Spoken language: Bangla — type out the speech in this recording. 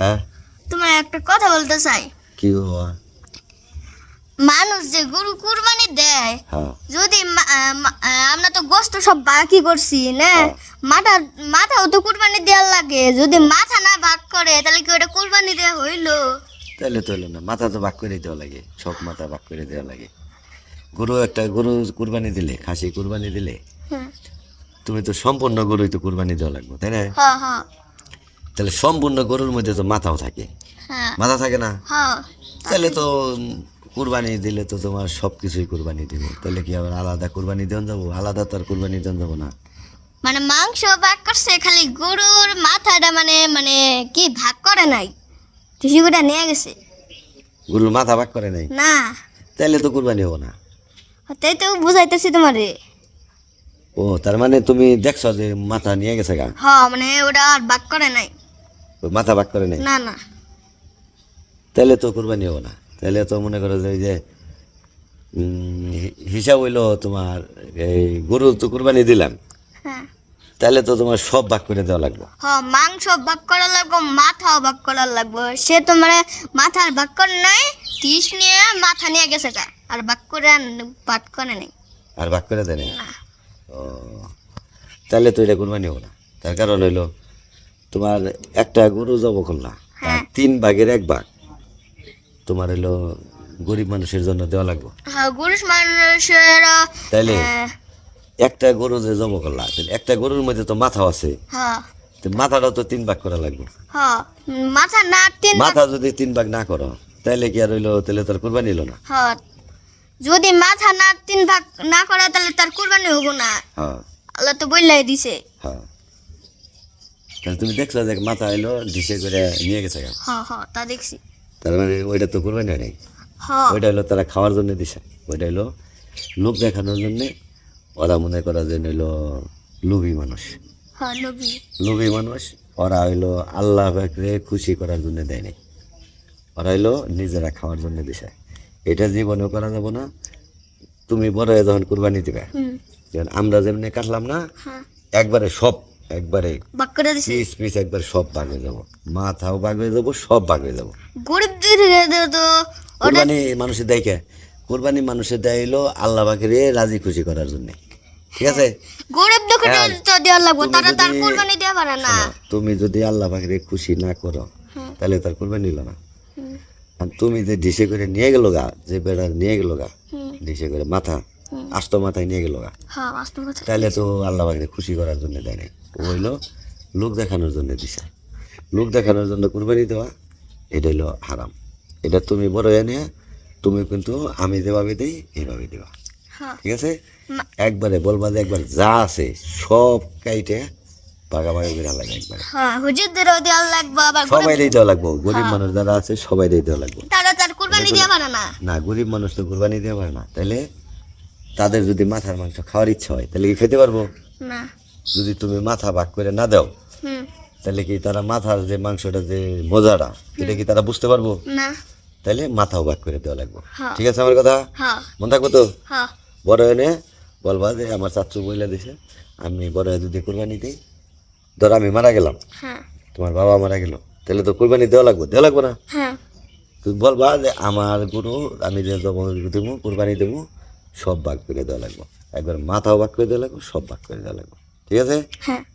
হ্যাঁ? তোমার একটা কথা বলতে চাই। কি বাবা মানুষ যে গরু কুরবানি দেয় হ্যাঁ। যদি আমরা তো গোস্ত সব বাকি করছি না? হ্যাঁ। মাথা মাথাও তো কুরবানি দেওয়ার লাগে। যদি মাথা না ভাগ করে তাহলে কি ওটা কুরবানি দেওয়া হইল? তাহলে তো হলো না। মাথা তো ভাগ করে দেওয়া লাগে। সব মাথা ভাগ করে দেওয়া লাগে। গরু একটা গরু কুরবানি দিলে খাসি কুরবানি দিলে তুমি তো সম্পূর্ণ গরুই তো কুরবানি দেওয়া লাগবে তাই না? তাহলে সম্পূর্ণ গরুর মধ্যে তো মাথাও থাকে। হ্যাঁ। মাথা থাকে না? হ্যাঁ। তাহলে তো কুরবানি দিলে তো তোমার সব কিছুই কুরবানি দিবে। তাহলে কি আবার আলাদা কুরবানি দেওয়া যাব? আলাদা তো আর কুরবানি দেওয়া যাব না। মানে মাংস ভাগ করছে খালি গরুর মাথাটা মানে মানে কি ভাগ করে নাই? টিসুগুটা নিয়ে গেছে। গরুর মাথা ভাগ করে নাই? না। তাহলে তো কুরবানি হব না। তাই তো বুঝাইতেছি তোমারে। ও তার মানে তুমি দেখছ যে মাথা নিয়ে গেছে গা? হ্যাঁ মানে ওটা আর ভাগ করে নাই। মাথা ভাগ করে নাই? না না। তাহলে তো কুরবানি হব না। তাহলে তো মনে করো যে যে হিসাব হইল তোমার এই গরু তো কুরবানি দিলাম। হ্যাঁ। তাহলে তো তোমার সব ভাগ করে দেওয়া লাগবে। হ্যাঁ মাংস ভাগ করা লাগবো মাথাও ভাগ করা লাগবো। সে তো মানে মাথার ভাগ করে নাই তিস নিয়ে মাথা নিয়ে গেছে আর ভাগ করে ভাগ করে নাই। আর ভাগ করে দেয়? না। ও তাহলে তো এটা কুরবানি হব না। তার কারণ হইল তোমার একটা গরু জব করলা হ্যাঁ। তিন ভাগের এক ভাগ তোমার হইল গরিব মানুষের জন্য দেওয়া লাগবে। হ্যাঁ মানুষের তাইলে একটা গরু যে জব করলা একটা গরুর মধ্যে তো মাথা আছে। হ্যাঁ। তো তিন ভাগ করা লাগবে। হ্যাঁ মাথা না তিন মাথা যদি তিন ভাগ না করো তাহলে কি আর হইল তাহলে তোর কুরবানি হলো না। হ্যাঁ যদি মাথা না তিন ভাগ না করে তাহলে তার কুরবানি হব না। হ্যাঁ। আল্লাহ তো বললাই দিছে। হ্যাঁ। তাহলে তুমি দেখছ যে মাথা এলো ডিসে করে নিয়ে গেছে হ্যাঁ হ্যাঁ তা দেখছি। তার মানে ওইটা তো কুরবানি হয় নাই হ্যাঁ। ওইটা হলো তারা খাওয়ার জন্য দিছে। ওইটা হলো লোক দেখানোর জন্য ওরা মনে করার জন্য হইল লোভী মানুষ। হ্যাঁ লোভী। মানুষ ওরা হইল আল্লাহ খুশি করার জন্য দেয় নাই। ওরা হইল নিজেরা খাওয়ার জন্য দিছে। এটা জীবনেও করা যাব না। তুমি বড় যখন কুরবানি দিবে আমরা যেমনি কাটলাম না একবারে সব একবারে করে দিছে। পিস পিস একবার সব ভাগ হয়ে যাব মাথাও ভাগ হয়ে যাব সব ভাগ হয়ে যাব গরিবদের তো। কোরবানি মানুষের দেয় কে? কোরবানি মানুষের দেয় হলো আল্লাহ পাখিরে রাজি খুশি করার জন্য। ঠিক আছে? গরিব হ্যাঁ। তো দেওয়া লাগবো তুমি তারা তার যদি- দেওয়া পারে না। তুমি যদি আল্লাহ পাখিরে খুশি না করো। তাহলে তার কোরবানি হলো না। আর তুমি যে ডিসে করে নিয়ে গেলো গা যে বেড়া নিয়ে গেলো গা ডিসে করে মাথা। আস্ত মাথায় নিয়ে গেলো হ্যাঁ তাহলে তো আল্লাহ পাখিরে খুশি করার জন্য দেয় নাই। ও হইল লোক দেখানোর জন্য দিছে। লোক দেখানোর জন্য কুরবানি দেওয়া এটা হইল হারাম। এটা তুমি বড় নিয়ে তুমি কিন্তু আমি যেভাবে দিই এইভাবে দেওয়া হ্যাঁ। ঠিক আছে? একবারে বলবা যে একবার যা আছে সব কাইটে ভাগাভাগি করে লাগে একবারে। হ্যাঁ হুজুরদেরও দেওয়া লাগবে আবার গরিব- সবাই দেওয়া লাগবো। গরিব মানুষ যারা আছে সবাই দেওয়া লাগবো। তারা তার কুরবানি পারে না। না গরিব মানুষ তো কুরবানি দেওয়া পারে না। তাহলে তাদের যদি মাথার মাংস খাওয়ার ইচ্ছা হয় তাহলে কি খেতে পারব? না। যদি তুমি মাথা ভাগ করে না দাও তাহলে কি তারা মাথার যে মাংসটা যে মজাটা এটা কি তারা বুঝতে পারব? না। তাহলে মাথাও ভাগ করে দেওয়া লাগবো। হ্যাঁ। ঠিক আছে আমার কথা? হ্যাঁ। মন থাকব তো? হ্যাঁ। বড় এনে বলবা যে আমার চাচু বইলা দিছে আমি বড় যদি কোরবানি দিই ধর আমি মারা গেলাম। তোমার বাবা মারা গেল তাহলে তো কোরবানি দেওয়া লাগবে দেওয়া লাগবে না? তুমি বলবা যে আমার গরু আমি যে দেবো কোরবানি দেবো সব ভাগ করে দেওয়া লাগবে। একবার মাথাও ভাগ করে দেওয়া লাগবে, সব ভাগ করে দেওয়া লাগবে। ঠিক আছে? হ্যাঁ।